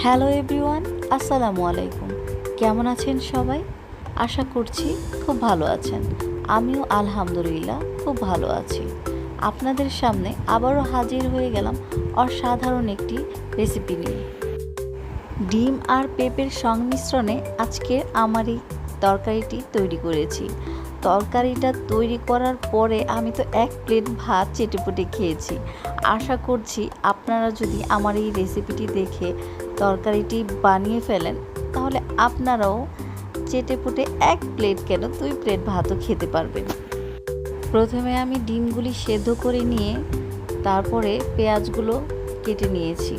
Hello everyone, আসসালামু আলাইকুম। কেমন আছেন সবাই? আশা করছি খুব ভালো আছেন। আমিও আলহামদুলিল্লাহ খুব ভালো আছি। আপনাদের সামনে আবারও হাজির হয়ে গেলাম অসাধারণ একটি রেসিপি নিয়ে। ডিম আর পেঁপের সংমিশ্রণে আজকে আমার এই তরকারিটি তৈরি করেছি। তরকারিটা তৈরি করার পরে আমি তো এক প্লেট ভাত চেটেপুটে খেয়েছি। আশা করছি আপনারা যদি আমার এই রেসিপিটি দেখে তরকারিটি বানিয়ে ফেলেন, তাহলে আপনারাও চেটে চেটেপুটে এক প্লেট কেন দুই প্লেট ভাতও খেতে পারবেন। প্রথমে আমি ডিমগুলি সেদ্ধ করে নিয়ে তারপরে পেঁয়াজগুলো কেটে নিয়েছি।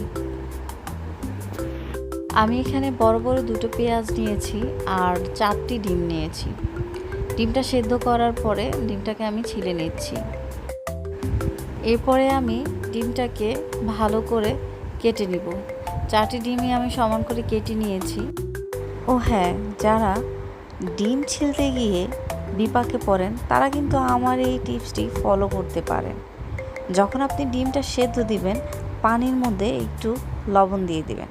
আমি এখানে বড় বড় দুটো পেঁয়াজ নিয়েছি আর চারটি ডিম নিয়েছি। ডিমটা সেদ্ধ করার পরে ডিমটাকে আমি ছিলে নিচ্ছি। এরপরে আমি ডিমটাকে ভালো করে কেটে নিব। চারটি ডিমই আমি সমান করে কেটে নিয়েছি। ও হ্যাঁ যারা ডিম ছিলতে গিয়ে বিপাকে পড়েন, তারা কিন্তু আমার এই টিপসটি ফলো করতে পারেন। যখন আপনি ডিমটা সেদ্ধ দিবেন, পানির মধ্যে একটু লবণ দিয়ে দিবেন।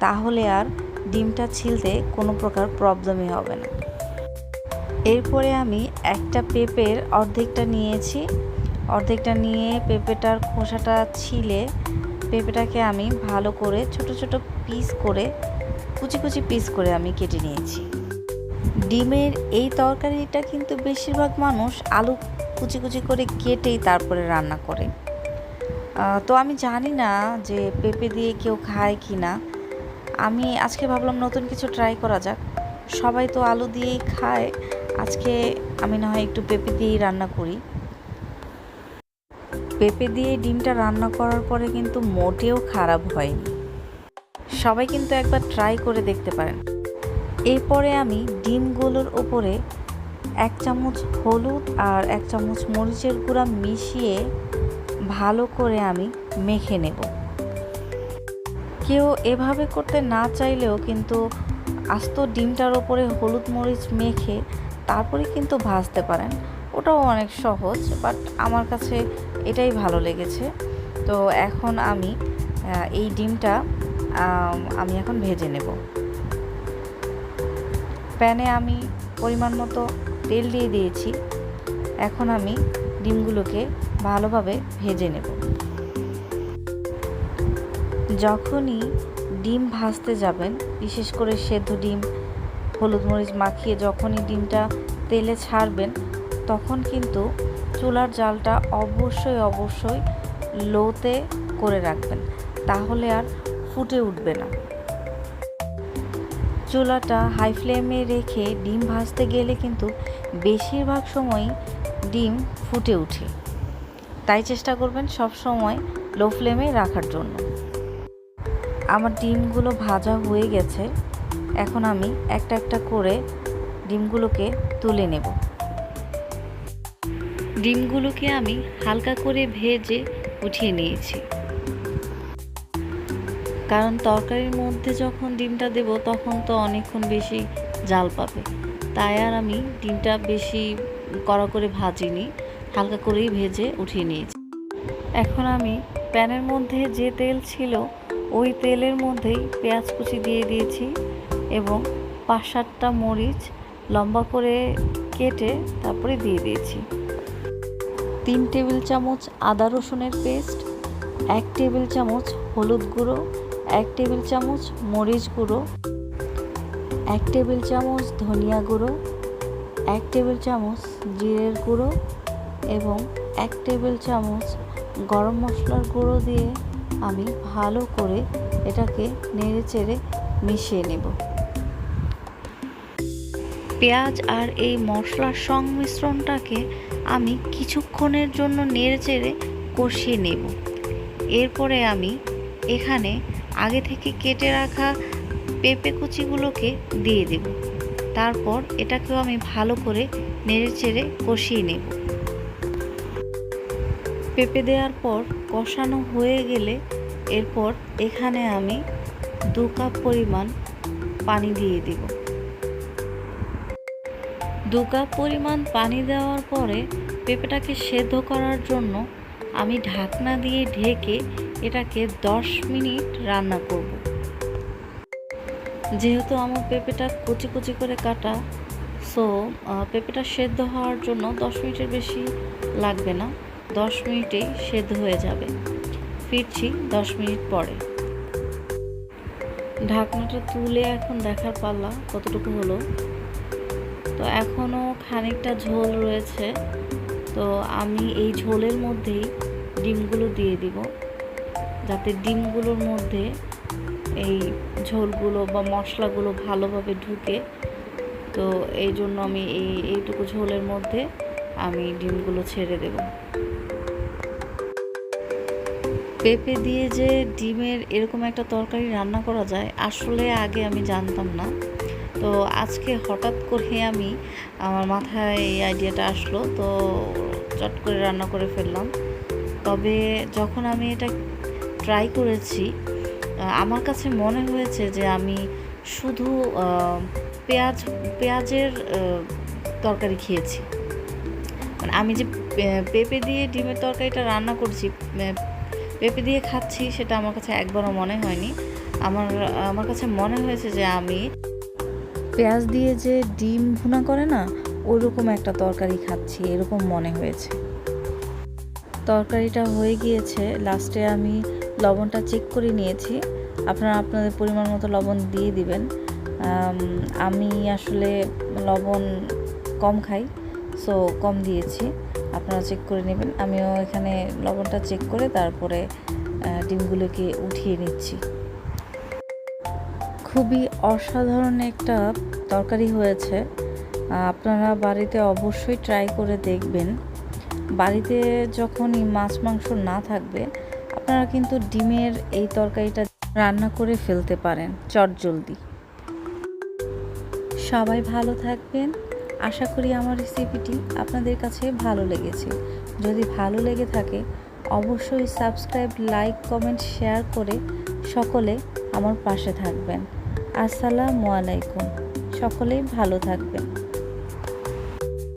তাহলে আর ডিমটা ছিলতে কোনো প্রকার প্রবলেমই হবে না। এরপরে আমি একটা পেঁপের অর্ধেকটা নিয়েছি। অর্ধেকটা নিয়ে পেঁপেটার খোসাটা ছিলে পেঁপেটাকে আমি ভালো করে ছোট ছোট পিস করে, কুচি কুচি পিস করে আমি কেটে নিয়েছি। ডিমের এই তরকারিটা কিন্তু বেশিরভাগ মানুষ আলু কুচি কুচি করে কেটেই তারপরে রান্না করে। তো আমি জানি না যে পেঁপে দিয়ে কেউ খায় কি না আমি আজকে ভাবলাম নতুন কিছু ট্রাই করা যাক। সবাই তো আলু দিয়েই খায়। আজকে আমি না হয় একটু পেঁপে দিয়েই রান্না করি। পেঁপে দিয়ে ডিমটা রান্না করার পরে কিন্তু মোটেও খারাপ হয়নি। সবাই কিন্তু একবার ট্রাই করে দেখতে পারেন। এরপরে আমি ডিমগুলোর ওপরে এক চামচ হলুদ আর এক চামচ মরিচের গুঁড়া মিশিয়ে ভালো করে আমি মেখে নেব। কেউ এভাবে করতে না চাইলেও কিন্তু আস্ত ডিমটার ওপরে হলুদ মরিচ মেখে তারপরে কিন্তু ভাজতে পারেন। ওটাও অনেক সহজ বাট আমার কাছে এটাই ভালো লেগেছে। তো এখন আমি এই ডিমটা আমি এখন ভেজে নেব। প্যানে আমি পরিমাণ মতো তেল দিয়ে দিয়েছি। এখন আমি ডিমগুলোকে ভালোভাবে ভেজে নেব। যখনই ডিম ভাজতে যাবেন, বিশেষ করে সেদ্ধ ডিম, হলুদ মরিচ মাখিয়ে যখনই ডিমটা তেলে ছাড়বেন, তখন কিন্তু চুলার জালটা অবশ্যই অবশ্যই লোতে করে রাখবেন, তাহলে আর ফুটে উঠবে না। চুলাটা হাই ফ্লেমে রেখে ডিম ভাজতে গেলে কিন্তু বেশিরভাগ সময়ই ডিম ফুটে ওঠে। তাই চেষ্টা করবেন সব সময় লো ফ্লেমে রাখার জন্য। আমার ডিমগুলো ভাজা হয়ে গেছে, এখন আমি একটা একটা করে ডিমগুলোকে তুলে নেব। ডিমগুলোকে আমি হালকা করে ভেজে উঠিয়ে নিয়েছি। কারণ তরকারির মধ্যে যখন ডিমটা দেব, তখন তো অনেকক্ষণ বেশি জাল পাবে। তাই আর আমি ডিমটা বেশি কড়া করে ভাজিনি, হালকা করেই ভেজে উঠিয়ে নিয়েছি। এখন আমি প্যানের মধ্যে যে তেল ছিল, ওই তেলের মধ্যেই পেঁয়াজ কুচি দিয়ে দিয়েছি এবং পাঁচ সাতটা মরিচ লম্বা করে কেটে তারপরে দিয়ে দিয়েছি। তিন টেবিল চামচ আদা রসুনের পেস্ট, এক টেবিল চামচ হলুদ গুঁড়ো, এক টেবিল চামচ মরিচ গুঁড়ো, এক টেবিল চামচ ধনিয়া গুঁড়ো, এক টেবিল চামচ জিরের গুঁড়ো এবং এক টেবিল চামচ গরম মশলার গুঁড়ো দিয়ে আমি ভালো করে এটাকে নেড়ে চেড়ে মিশিয়ে নেব। পেঁয়াজ আর এই মশলার সংমিশ্রণটাকে আমি কিছুক্ষণের জন্য নেড়ে চেড়ে কষিয়ে নেব। এরপরে আমি এখানে আগে থেকে কেটে রাখা পেঁপে কুচিগুলোকে দিয়ে দেব। তারপর এটাকেও আমি ভালো করে নেড়ে চেড়ে কষিয়ে নেব। পেঁপে দেওয়ার পর কষানো হয়ে গেলে এরপর এখানে আমি দু কাপ পরিমাণ পানি দিয়ে দিব। দু কাপ পরিমাণ পানি দেওয়ার পরে পেঁপেটাকে সেদ্ধ করার জন্য আমি ঢাকনা দিয়ে ঢেকে এটাকে দশ মিনিট রান্না করব। যেহেতু আমার পেঁপেটা কুচি কুচি করে কাটা সো পেঁপেটা সেদ্ধ হওয়ার জন্য দশ মিনিটের বেশি লাগবে না। দশ মিনিটেই সেদ্ধ হয়ে যাবে। ফিরছি দশ মিনিট পরে। ঢাকনাটা তুলে এখন দেখার পাল্লা কতটুকু হলো? তো এখনও খানিকটা ঝোল রয়েছে। তো আমি এই ঝোলের মধ্যেই ডিমগুলো দিয়ে দিব। যাতে ডিমগুলোর মধ্যে এই ঝোলগুলো বা মশলাগুলো ভালোভাবে ঢুকে। তো এই জন্য আমি এই এইটুকু ঝোলের মধ্যে আমি ডিমগুলো ছেড়ে দেব। পেঁপে দিয়ে যে ডিমের এরকম একটা তরকারি রান্না করা যায়, আসলে আগে আমি জানতাম না। তো আজকে হঠাৎ করে আমি আমার মাথায় এই আইডিয়াটা আসলো, তো চট করে রান্না করে ফেললাম। তবে যখন আমি এটা ট্রাই করেছি আমার কাছে মনে হয়েছে যে আমি শুধু পেঁয়াজ, পেঁয়াজের তরকারি খেয়েছি। মানে আমি যে পেঁপে দিয়ে ডিমের তরকারিটা রান্না করছি পেঁপে দিয়ে খাচ্ছি, সেটা আমার কাছে একবারও মনে হয়নি। আমার আমার কাছে মনে হয়েছে যে আমি পেঁয়াজ দিয়ে যে ডিম ভুনা করে না ওইরকম একটা তরকারি খাচ্ছি, এরকম মনে হয়েছে। তরকারিটা হয়ে গিয়েছে লাস্টে আমি লবণটা চেক করে নিয়েছি। আপনারা আপনাদের পরিমাণ মতো লবণ দিয়ে দিবেন। আমি আসলে লবণ কম খাই সো কম দিয়েছি। আপনারা চেক করে নেবেন। আমিও এখানে লবণটা চেক করে তারপরে ডিমগুলোকে উঠিয়ে নিচ্ছি। খুবই অসাধারণ একটা তরকারি হয়েছে। আপনারা বাড়িতে অবশ্যই ট্রাই করে দেখবেন। বাড়িতে যখনই মাছ, মাংস না থাকবে, আপনারা কিন্তু ডিমের এই তরকারিটা রান্না করে ফেলতে পারেন চটজলদি সবাই ভালো থাকবেন। আশা করি আমার রেসিপিটি আপনাদের কাছে ভালো লেগেছে। যদি ভালো লেগে থাকে, অবশ্যই সাবস্ক্রাইব লাইক কমেন্ট শেয়ার করে সকলে আমার পাশে থাকবেন। আসসালামু আলাইকুম। সকলেই ভালো থাকবেন।